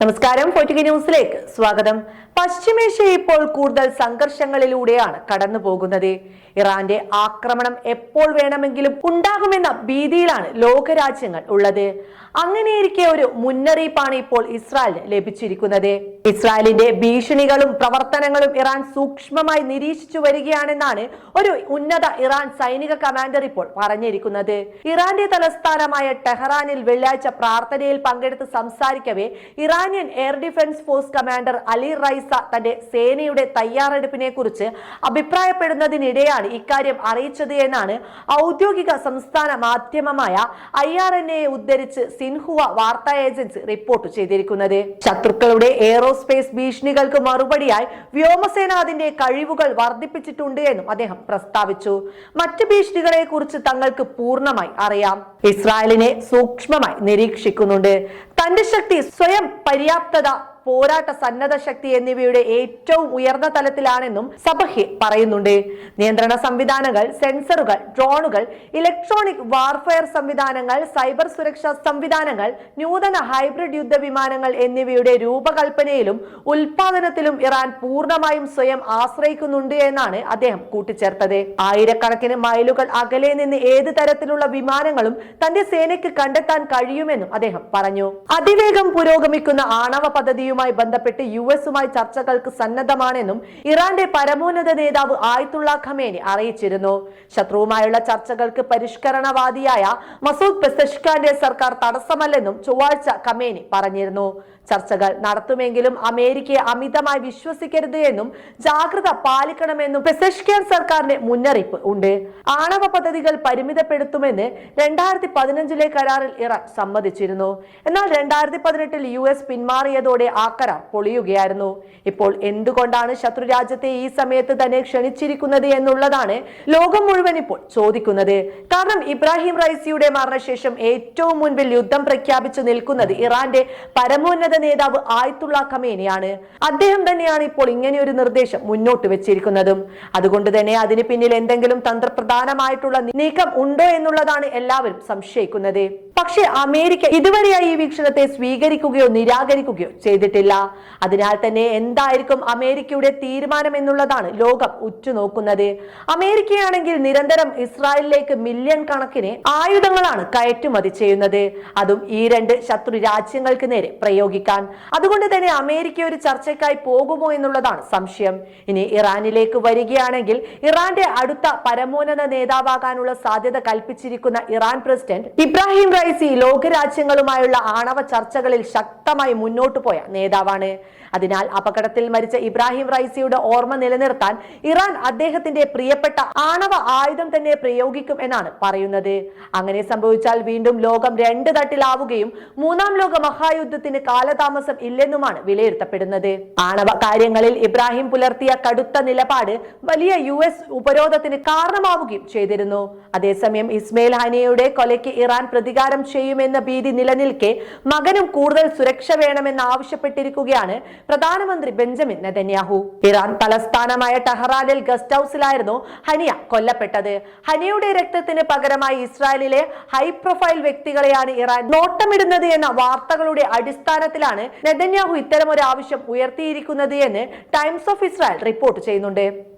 നമസ്കാരം പൊറ്റിക ന്യൂസിലേക്ക് സ്വാഗതം. പശ്ചിമേഷ്യ ഇപ്പോൾ കൂടുതൽ സംഘർഷങ്ങളിലൂടെയാണ് കടന്നു പോകുന്നത്. ഇറാന്റെ ആക്രമണം എപ്പോൾ വേണമെങ്കിലും ഉണ്ടാകുമെന്ന ഭീതിയിലാണ് ലോകരാജ്യങ്ങൾ ഉള്ളത്. അങ്ങനെയിരിക്കെ ഒരു മുന്നറിയിപ്പാണ് ഇപ്പോൾ ഇസ്രായേലിന് ലഭിച്ചിരിക്കുന്നത്. ഇസ്രായേലിന്റെ ഭീഷണികളും പ്രവർത്തനങ്ങളും ഇറാൻ സൂക്ഷ്മമായി നിരീക്ഷിച്ചു വരികയാണെന്നാണ് ഒരു ഉന്നത ഇറാൻ സൈനിക കമാൻഡർ ഇപ്പോൾ പറഞ്ഞിരിക്കുന്നത്. ഇറാന്റെ തലസ്ഥാനമായ ടെഹ്റാനിൽ വെള്ളിയാഴ്ച പ്രാർത്ഥനയിൽ പങ്കെടുത്ത് സംസാരിക്കവേ Iranian air defence force commander Ali Raisa തന്റെ സേനയുടെ തയ്യാറെടുപ്പിനെ കുറിച്ച് അഭിപ്രായപ്പെടുന്നതിനിടെയാണ് ഇക്കാര്യം അറിയിച്ചത് എന്നാണ് ഔദ്യോഗിക സംസ്ഥാന മാധ്യമമായ ഐ ആർ എൻ എ ഉദ്ധരിച്ച് സിൻഹുവ വാർത്താ ഏജൻസി റിപ്പോർട്ട് ചെയ്തിരിക്കുന്നത്. ശത്രുക്കളുടെ എയറോസ്പേസ് ഭീഷണികൾക്ക് മറുപടിയായി വ്യോമസേന അതിന്റെ കഴിവുകൾ വർദ്ധിപ്പിച്ചിട്ടുണ്ട് എന്നും അദ്ദേഹം പ്രസ്താവിച്ചു. മറ്റ് ഭീഷണികളെ കുറിച്ച് തങ്ങൾക്ക് പൂർണമായി അറിയാം. ഇസ്രായേലിനെ സൂക്ഷ്മമായി നിരീക്ഷിക്കുന്നുണ്ട്. തന്റെ ശക്തി സ്വയം പര്യാപ്തത പോരാട്ട സന്നദ്ധ ശക്തി എന്നിവയുടെ ഏറ്റവും ഉയർന്ന തലത്തിലാണെന്നും സബഹി പറയുന്നുണ്ട്. നിയന്ത്രണ സംവിധാനങ്ങൾ സെൻസറുകൾ ഡ്രോണുകൾ ഇലക്ട്രോണിക് വാർഫെയർ സംവിധാനങ്ങൾ സൈബർ സുരക്ഷാ സംവിധാനങ്ങൾ നൂതന ഹൈബ്രിഡ് യുദ്ധ വിമാനങ്ങൾ എന്നിവയുടെ രൂപകൽപ്പനയിലും ഉൽപാദനത്തിലും ഇറാൻ പൂർണമായും സ്വയം ആശ്രയിക്കുന്നുണ്ട് എന്നാണ് അദ്ദേഹം കൂട്ടിച്ചേർത്തത്. ആയിരക്കണക്കിന് മൈലുകൾ അകലെ നിന്ന് ഏത് തരത്തിലുള്ള വിമാനങ്ങളും തന്റെ സേനയ്ക്ക് കണ്ടെത്താൻ കഴിയുമെന്നും അദ്ദേഹം പറഞ്ഞു. അതിവേഗം പുരോഗമിക്കുന്ന ആണവ പദ്ധതിയുമായി ബന്ധപ്പെട്ട് യു എസുമായി ചർച്ചകൾക്ക് സന്നദ്ധമാണെന്നും ഇറാന്റെ പരമോന്നത നേതാവ് ആയത്തുള്ള ഖമേനി അറിയിച്ചിരുന്നു. ശത്രുവുമായുള്ള ചർച്ചകൾക്ക് പരിഷ്കരണവാദിയായ മസൂദ് പെസഷ്ഖാന്റെ സർക്കാർ തടസ്സമല്ലെന്നും ചൊവ്വാഴ്ച ഖമേനി പറഞ്ഞിരുന്നു. ചർച്ചകൾ നടത്തുമെങ്കിലും അമേരിക്കയെ അമിതമായി വിശ്വസിക്കരുത് എന്നും ജാഗ്രത പാലിക്കണമെന്നും പെസഷ്ഖാൻ സർക്കാരിന്റെ മുന്നറിയിപ്പ് ഉണ്ട്. ആണവ പദ്ധതികൾ പരിമിതപ്പെടുത്തുമെന്ന് രണ്ടായിരത്തി പതിനഞ്ചിലെ കരാറിൽ ഇറാൻ സമ്മതിച്ചിരുന്നു. എന്നാൽ രണ്ടായിരത്തി പതിനെട്ടിൽ യു എസ് പിന്മാറിയതോടെ ആ കരാർ പൊളിയുകയായിരുന്നു. ഇപ്പോൾ എന്തുകൊണ്ടാണ് ശത്രു രാജ്യത്തെ ഈ സമയത്ത് തന്നെ ക്ഷണിച്ചിരിക്കുന്നത് എന്നുള്ളതാണ് ലോകം മുഴുവൻ ഇപ്പോൾ ചോദിക്കുന്നത്. കാരണം ഇബ്രാഹിം റൈസിയുടെ മരണശേഷം ഏറ്റവും മുൻപിൽ യുദ്ധം പ്രഖ്യാപിച്ചു നിൽക്കുന്നത് ഇറാന്റെ പരമോന്നത നേതാവ് ആയത്തുള്ള ഖമേനിയാണ്. അദ്ദേഹം തന്നെയാണ് ഇപ്പോൾ ഇങ്ങനെ ഒരു നിർദ്ദേശം മുന്നോട്ട് വെച്ചിരിക്കുന്നതും. അതുകൊണ്ട് തന്നെ അതിന് പിന്നിൽ എന്തെങ്കിലും തന്ത്രപ്രധാനമായിട്ടുള്ള നീക്കം ഉണ്ടോ എന്നുള്ളതാണ് എല്ലാവരും സംശയിക്കുന്നത്. പക്ഷേ അമേരിക്ക ഇതുവരെയായി ഈ വീക്ഷണത്തെ സ്വീകരിക്കുകയോ നിരാകരിക്കുകയോ ചെയ്തിട്ടില്ല. അതിനാൽ തന്നെ എന്തായിരിക്കും അമേരിക്കയുടെ തീരുമാനം എന്നുള്ളതാണ് ലോകം ഉറ്റുനോക്കുന്നത്. അമേരിക്കയാണെങ്കിൽ നിരന്തരം ഇസ്രായേലിലേക്ക് മില്യൺ കണക്കിന് ആയുധങ്ങളാണ് കയറ്റുമതി ചെയ്യുന്നത്. അതും ഈ രണ്ട് ശത്രു രാജ്യങ്ങൾക്ക് നേരെ പ്രയോഗിക്കാൻ. അതുകൊണ്ട് തന്നെ അമേരിക്ക ഒരു ചർച്ചയ്ക്കായി പോകുമോ എന്നുള്ളതാണ് സംശയം. ഇനി ഇറാനിലേക്ക് വരികയാണെങ്കിൽ ഇറാന്റെ അടുത്ത പരമോന്നത നേതാവാകാനുള്ള സാധ്യത കൽപ്പിച്ചിരിക്കുന്ന ഇറാൻ പ്രസിഡന്റ് ഇബ്രാഹിം റൈസി ലോകരാജ്യങ്ങളുമായുള്ള ആണവ ചർച്ചകളിൽ ശക്തമായി മുന്നോട്ടു പോയ നേതാവാണ്. അതിനാൽ അപകടത്തിൽ മരിച്ച ഇബ്രാഹിം റൈസിയുടെ ഓർമ്മ നിലനിർത്താൻ ഇറാൻ അദ്ദേഹത്തിന്റെ പ്രിയപ്പെട്ട ആണവ ആയുധം തന്നെ പ്രയോഗിക്കും എന്നാണ് പറയുന്നത്. അങ്ങനെ സംഭവിച്ചാൽ വീണ്ടും ലോകം രണ്ട് തട്ടിലാവുകയും മൂന്നാം ലോക മഹായുദ്ധത്തിന് കാലതാമസം ഇല്ലെന്നുമാണ് വിലയിരുത്തപ്പെടുന്നത്. ആണവ കാര്യങ്ങളിൽ ഇബ്രാഹിം പുലർത്തിയ കടുത്ത നിലപാട് വലിയ യു എസ് ഉപരോധത്തിന് കാരണമാവുകയും ചെയ്തിരുന്നു. അതേസമയം ഇസ്മയിൽ ഹനിയയുടെ കൊലയ്ക്ക് ഇറാൻ പ്രതികാരം ചെയ്യുമെന്ന ഭീതി നിലനിൽക്കെ മകനും കൂടുതൽ സുരക്ഷ വേണമെന്ന് ആവശ്യപ്പെട്ടിരിക്കുകയാണ് പ്രധാനമന്ത്രി ബെഞ്ചമിൻ നെതന്യാഹു. ഇറാൻ തലസ്ഥാനമായ ടെഹ്റാനിൽ ഗസ്റ്റ് ഹൌസിലായിരുന്നു ഹനിയ കൊല്ലപ്പെട്ടത്. ഹനിയുടെ രക്തത്തിന് പകരമായി ഇസ്രായേലിലെ ഹൈ പ്രൊഫൈൽ വ്യക്തികളെയാണ് ഇറാൻ നോട്ടമിടുന്നത് എന്ന വാർത്തകളുടെ അടിസ്ഥാനത്തിലാണ് നെതന്യാഹു ഇത്തരമൊരു ആവശ്യം ഉയർത്തിയിരിക്കുന്നത് എന്ന് ടൈംസ് ഓഫ് ഇസ്രായേൽ റിപ്പോർട്ട് ചെയ്യുന്നുണ്ട്.